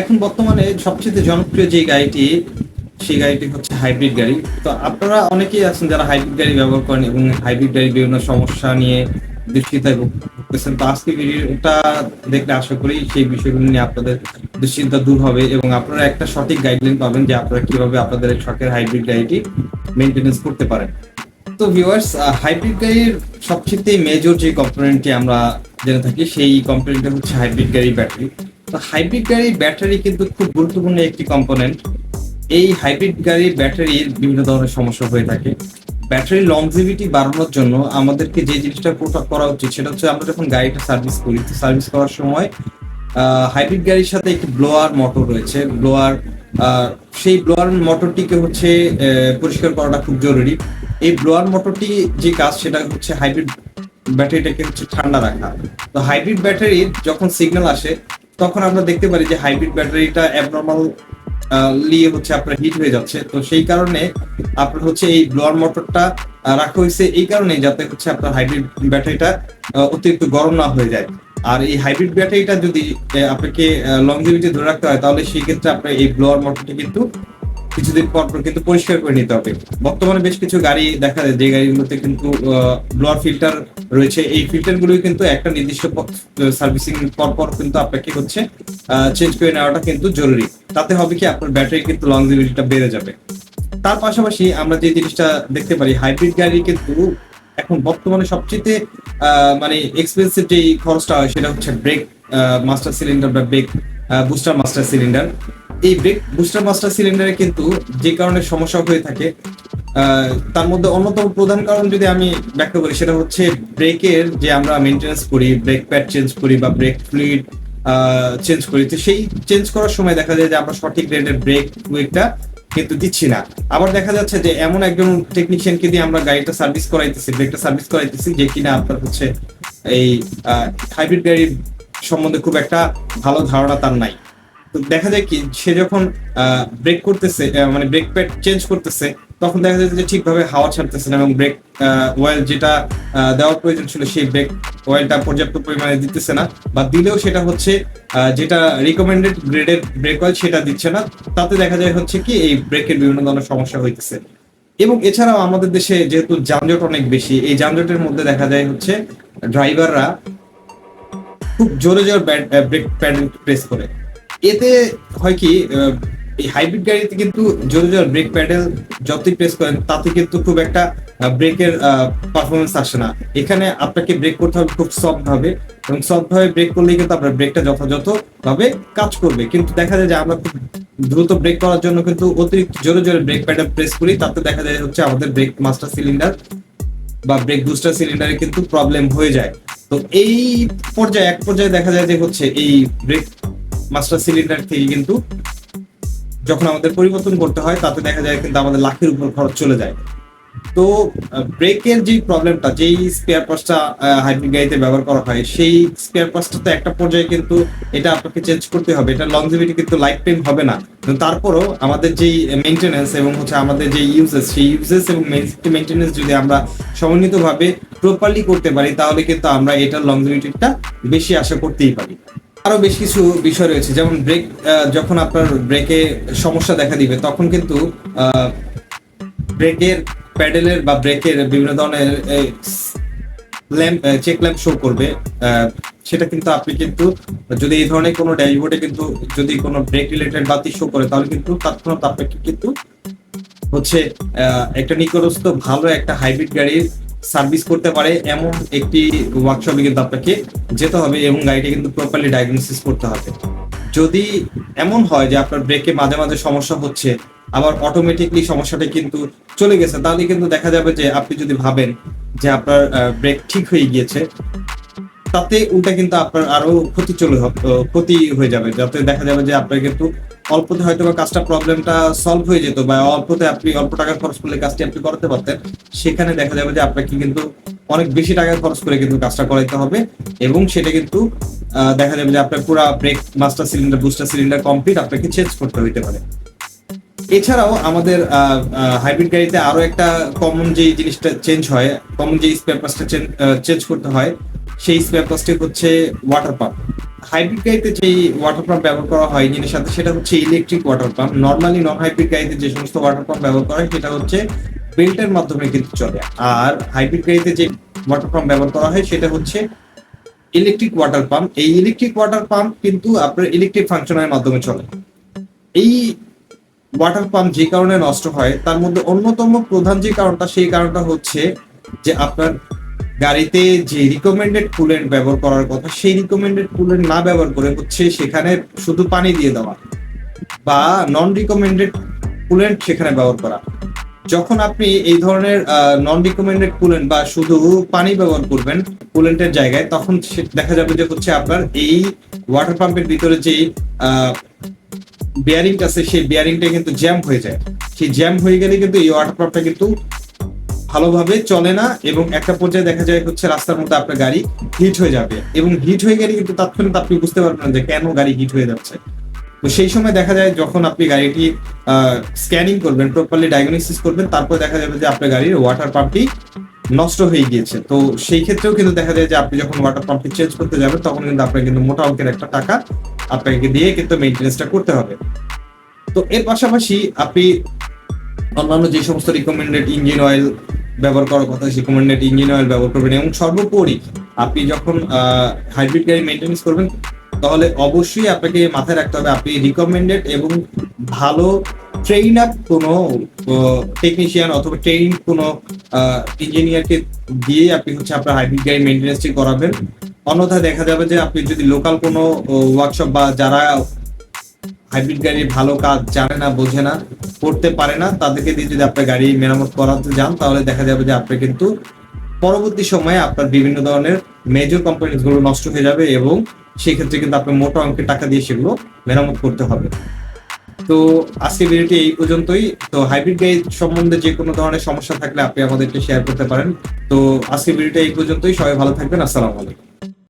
এখন বর্তমানে সবচেয়ে জনপ্রিয় যে গাড়িটি, সেই গাড়িটি হচ্ছে হাইব্রিড গাড়ি। তো আপনারা অনেকেই আছেন যারা হাইব্রিড গাড়ি ব্যবহার করেন এবং হাইব্রিড গাড়ির বিভিন্ন সমস্যা নিয়ে দুশ্চিন্তায় ভুগতেছেন। তো আজকে ভিডিওটা দেখলে আশা করি সেই বিষয়গুলো নিয়ে আপনাদের দুশ্চিন্তা দূর হবে এবং আপনারা একটা সঠিক গাইডলাইন পাবেন যে আপনারা কীভাবে আপনাদের শখের হাইব্রিড গাড়িটি মেনটেনেন্স করতে পারেন। তো ভিউয়ার্স হাইব্রিড গাড়ির সবচেয়ে মেজর যে কম্পোনেন্টটি আমরা জেনে থাকি, সেই কম্পোনেন্টটা হচ্ছে হাইব্রিড গাড়ির ব্যাটারি তো হাইব্রিড গাড়ির ব্যাটারি কিন্তু খুব গুরুত্বপূর্ণ একটি কম্পোনেন্ট এই হাইব্রিড গাড়ির ব্যাটারির বিভিন্ন ধরনের সমস্যা হয়ে থাকে। ব্যাটারি লংজিভিটি বাড়ানোর জন্য আমাদেরকে যে জিনিসটা করা উচিত সেটা হচ্ছে আমরা যখন গাড়িটা সার্ভিস করি, তো সার্ভিস করার সময় হাইব্রিড গাড়ির সাথে একটি ব্লোয়ার মোটর রয়েছে। ব্লোয়ার সেই ব্লোয়ার মোটরটিকে হচ্ছে পরিষ্কার করাটা খুব জরুরি। এই ব্লোয়ার মোটরটি যে কাজ সেটা হচ্ছে হাইব্রিড ব্যাটারিটাকে হচ্ছে ঠান্ডা রাখা। তো হাইব্রিড ব্যাটারির যখন সিগন্যাল আসে তখন আমরা দেখতে পারি যে হাইব্রিড ব্যাটারিটা অ্যাবনর্মাল লিয়ে হচ্ছে আপনার হিট হয়ে যাচ্ছে। তো সেই কারণে আপনার হচ্ছে এই ব্লোয়ার মোটরটা রাখা হয়েছে এই কারণে যাতে হচ্ছে আপনার হাইব্রিড ব্যাটারিটা অতিরিক্ত গরম না হয়ে যায়। আর এই হাইব্রিড ব্যাটারিটা যদি আপনাকে লংজিভিটি ধরে রাখতে হয়, তাহলে সেই ক্ষেত্রে আপনার এই ব্লোয়ার মোটরটি কিন্তু কিছুদিন পর পর কিন্তু পরিষ্কার করে নিতে হবে। বর্তমানে বেশ কিছু গাড়ি দেখা যায়, যে গাড়িগুলোতে কিন্তু ব্লোয়ার ফিল্টার রয়েছে। এই ফিল্টারগুলো কিন্তু একটা নির্দিষ্ট সার্ভিসিং পর পর কিন্তু আপনাকে হচ্ছে চেঞ্জ করে নেওয়াটা কিন্তু জরুরি। তাতে হবে কি, আপনার ব্যাটারি কিন্তু লংজিভিটিটা বেড়ে যাবে। তার পাশাপাশি আমরা যে জিনিসটা দেখতে পারি হাইব্রিড গাড়ি কিন্তু এখন বর্তমানে সবচেয়ে মানে এক্সপেন্সিভ যে খরচটা হয়, সেটা হচ্ছে ব্রেক মাস্টার সিলিন্ডার বা ব্রেক বুস্টার মাস্টার সিলিন্ডার এই ব্রেক বুস্টার মাস্টার সিলিন্ডারে কিন্তু যে কারণে সমস্যা হয়ে থাকে তার মধ্যে অন্যতম প্রধান কারণ যদি আমি ব্যাখ্যা করি, সেটা হচ্ছে ব্রেকের যে আমরা মেনটেন্স করি ব্রেক প্যাড চেঞ্জ করি বা ব্রেক ফ্লুইড চেঞ্জ করি, তো সেই চেঞ্জ করার সময় দেখা যায় যে আমরা সঠিক রেটের ব্রেক ফ্লুইডটা কিন্তু দিচ্ছি না। আবার দেখা যাচ্ছে যে এমন একজন টেকনিশিয়ানকে দিয়ে আমরা গাড়িটা সার্ভিস করাইতেছি ব্রেকটা সার্ভিস করাইতেছি, যে কিনা আপনার হচ্ছে এই হাইব্রিড গাড়ির সম্বন্ধে খুব একটা ভালো ধারণা তার নাই। তো দেখা যায় কি, সে যখন ব্রেক করতেছে মানে ব্রেক প্যাড চেঞ্জ করতেছে তখন দেখা যায় যে ঠিকভাবে হাওয়া ছাড়তেছে না এবং ব্রেক অয়েল যেটা দেওয়ার প্রয়োজন ছিল সেই ব্রেক অয়েলটা পর্যাপ্ত পরিমাণে দিতেছে না বা দিলেও সেটা হচ্ছে যেটা রিকমেন্ডেড গ্রেডের ব্রেক অয়েল সেটা দিচ্ছে না। তাতে দেখা যায় হচ্ছে কি এই ব্রেকের বিভিন্ন ধরনের সমস্যা হইতেছে। এবং এছাড়াও আমাদের দেশে যেহেতু যানজট অনেক বেশি, এই যানজটের মধ্যে দেখা যায় হচ্ছে ড্রাইভাররা খুব জোরে জোরে ব্রেক প্যাডেল প্রেস করে। এতে হয় কি এই হাইব্রিড গাড়িতে কিন্তু জোরে জোরে ব্রেক প্যাডেল যতই প্রেস করেন, তাতে কিন্তু খুব একটা ব্রেকের পারফরমেন্স আসে না। এখানে আপনাকে ব্রেক করতে হবে খুব সফট ভাবে এবং সফট ভাবে ব্রেক করলেই কিন্তু আপনার ব্রেকটা যথাযথ ভাবে কাজ করবে। কিন্তু দেখা যায় যে আমরা খুব দ্রুত ব্রেক করার জন্য কিন্তু অতিরিক্ত জোরে জোরে ব্রেক প্যাডেল প্রেস করি, তাতে দেখা যায় হচ্ছে আমাদের ব্রেক মাস্টার সিলিন্ডার বা ব্রেক বুস্টার সিলিন্ডারে কিন্তু প্রবলেম হয়ে যায়। তো এই পর্যায়ে, এক পর্যায়ে দেখা যায় যে হচ্ছে এই ব্রেক মাস্টার সিলিন্ডার থেকে কিন্তু যখন আমাদের পরিবর্তন করতে হয়, তাতে দেখা যায় কিন্তু আমাদের লাখের উপর খরচ চলে যায়। তো ব্রেকের যে প্রবলেমটা যেই স্পেয়ার পার্টসটা হাইব্রিড গাড়িতে ব্যবহার করা হয়, সেই স্পেয়ার পার্টসটা তো একটা পর্যায়ে কিন্তু এটা আপনাকে চেঞ্জ করতে হবে। এটা লংজিভিটি কিন্তু লাইফ টাইম হবে না। তারপরও আমাদের যেই মেনটেনেন্স এবং হচ্ছে আমাদের যে ইউজেস সেই ইউজেস এবং মেনটেনেন্স যদি আমরা সমন্বিতভাবে প্রপারলি করতে পারি, তাহলে কিন্তু আমরা এটার লংজিভিটিটা বেশি আশা করতেই পারি। আরও বেশ কিছু বিষয় রয়েছে। যেমন ব্রেক যখন আপনার ব্রেকে সমস্যা দেখা দিবে, তখন কিন্তু ব্রেকের প্যাডেলের বা ব্রেকের বিভিন্ন ধরনের ল্যাম্প চেক ল্যাম্প শো করবে। সেটা কিন্তু আপনি কিন্তু, যদি এই ধরনের কোনো ড্যাশবোর্ডে কিন্তু, যদি কোনো ব্রেক রিলেটেড বাতি শো করে, তাহলে কিন্তু তৎক্ষণাৎ আপনাকে কিন্তু হচ্ছে একটা নিকটস্থ ভালো একটা হাইব্রিড গাড়ির সার্ভিস করতে পারে এমন একটি ওয়ার্কশপে কিন্তু আপনাকে যেতে হবে এবং গাড়িটা কিন্তু প্রপারলি ডায়াগনোসিস করতে হবে। যদি এমন হয় যে আপনার ব্রেকে মাঝে মাঝে সমস্যা হচ্ছে, আবার অটোমেটিকলি সমস্যাটা কিন্তু চলে গেছে, তাহলে কিন্তু দেখা যাবে যে আপনি যদি ভাবেন যে আপনার ব্রেক ঠিক হয়ে গিয়েছে, তাতে উল্টা কিন্তু আপনার আরও ক্ষতি চলে ক্ষতি হয়ে যাবে। যাতে দেখা যাবে যে আপনার কিন্তু অল্পতে হয়তো বা কাজটা প্রবলেমটা সলভ হয়ে যেত বা অল্পতে আপনি অল্প টাকা খরচ করলে কাজটি আপনি করতে পারতেন, সেখানে দেখা যাবে যে আপনাকে কিন্তু অনেক বেশি টাকা খরচ করে কিন্তু কাজটা করাইতে হবে এবং সেটা কিন্তু দেখা যাবে যে আপনার পুরো brake master cylinder booster cylinder complete আপনাকে চেঞ্জ করতে হইতে পারে। এছাড়াও আমাদের হাইব্রিড গাড়িতে আরও একটা কমন যে জিনিসটা চেঞ্জ হয় কমন যে স্পেয়ার পার্টসটা চেঞ্জ করতে হয়, সেই স্পেয়ার পার্টসটি হচ্ছে ওয়াটার পাম্প হাইব্রিড গাড়িতে যে ওয়াটার পাম্প ব্যবহার করা হয় ইঞ্জিনের সাথে, সেটা হচ্ছে electric water pump normally non hybrid গাড়িতে যে সমস্ত ওয়াটার পাম্প ব্যবহার করা হয়, সেটা হচ্ছে বেল্টের মাধ্যমে কিন্তু চলে। আর হাইব্রিড গাড়িতে যে ওয়াটার পাম্প ব্যবহার করা হয়, সেটা হচ্ছে ইলেকট্রিক ওয়াটার পাম্প এই ইলেকট্রিক ওয়াটার পাম্প কিন্তু আপনার ইলেকট্রিক ফাংশনের মাধ্যমে চলে। এই ওয়াটার পাম্প যে কারণে নষ্ট হয়, তার মধ্যে অন্যতম প্রধান যে কারণটা, সেই কারণটা হচ্ছে যে আপনার গাড়িতে যে রিকমেন্ডেড কুলেন্ট ব্যবহার করার কথা, সেই রিকমেন্ডেড কুলেন্ট না ব্যবহার করে হচ্ছে সেখানে শুধু পানি দিয়ে দেওয়া বা নন রিকমেন্ডেড কুলেন্ট সেখানে ব্যবহার করা। যখন আপনি এই ধরনের নন রিকমেন্ডেড কুলেন্ট বা শুধু পানি ব্যবহার করবেন কুলেন্টের জায়গায়, তখন দেখা যাবে যে হচ্ছে আপনার এই ওয়াটার পাম্পের ভিতরে যে বিয়ারিং আছে, সেই বিয়ারিংটা কিন্তু জ্যাম হয়ে যায়। সেই জ্যাম হয়ে গেলে কিন্তু এই ওয়াটার পাম্পটা কিন্তু ভালোভাবে চলে না এবং একটা পর্যায়ে দেখা যায় হচ্ছে রাস্তার মধ্যে আপনার গাড়ি হিট হয়ে যাবে। এবং হিট হয়ে গেলে কিন্তু তৎক্ষণাৎ আপনি বুঝতে পারবেন যে কেন গাড়ি হিট হয়ে যাচ্ছে। তো সেই সময় দেখা যায় যখন আপনি গাড়িটি স্ক্যানিং করবেন প্রপারলি ডায়াগনোসিস করবেন, তারপর দেখা যাবে যে আপনার গাড়ির ওয়াটার পাম্পটি নষ্ট হয়ে গিয়েছে। তো সেই ক্ষেত্রেও কিন্তু দেখা যায় যে আপনি যখন ওয়াটার পাম্পটি চেঞ্জ করতে যাবেন, তখন কিন্তু আপনার কিন্তু মোটা অঙ্কের একটা টাকা আপনাকে দিয়ে কিন্তু মেনটেন্সটা করতে হবে। তো এর পাশাপাশি আপনি অন্যান্য যে সমস্ত রিকমেন্ডেড ইঞ্জিন অয়েল ব্যবহার করার কথা রিকমেন্ডেড ইঞ্জিন অয়েল ব্যবহার করবেন এবং সর্বোপরি আপনি যখন হাইব্রিড গাড়ি মেনটেন্স করবেন, তাহলে অবশ্যই আপনাকে মাথায় রাখতে হবে, আপনি রিকমেন্ডেড এবং ভালো ট্রেইন আপ কোনো টেকনিশিয়ান অথবা ট্রেইন কোনো ইঞ্জিনিয়ারকে দিয়ে আপনি হচ্ছে আপনার হাইব্রিড গাড়ি মেনটেন্সটি করাবেন। অন্যথায় দেখা যাবে যে আপনি যদি লোকাল কোনো ওয়ার্কশপ বা যারা হাইব্রিড গাড়ির ভালো কাজ জানে না, বোঝে না, করতে পারে না, তাদেরকে দিয়ে যদি আপনার গাড়ি মেরামত করাতে যান, তাহলে দেখা যাবে যে আপনি কিন্তু পরবর্তী সময়ে আপনার বিভিন্ন ধরনের মেজর কোম্পানিজগুলো নষ্ট হয়ে যাবে এবং সেই ক্ষেত্রে কিন্তু আপনার মোটা অঙ্কের টাকা দিয়ে সেগুলো মেরামত করতে হবে। তো আজকে ভিডিওটি এই পর্যন্তই। তো হাইব্রিড গাড়ি সম্বন্ধে যে কোনো ধরনের সমস্যা থাকলে আপনি আমাদেরকে শেয়ার করতে পারেন। তো আজকে ভিডিওটা এই পর্যন্তই। সবাই ভালো থাকবেন। আসসালামু আলাইকুম।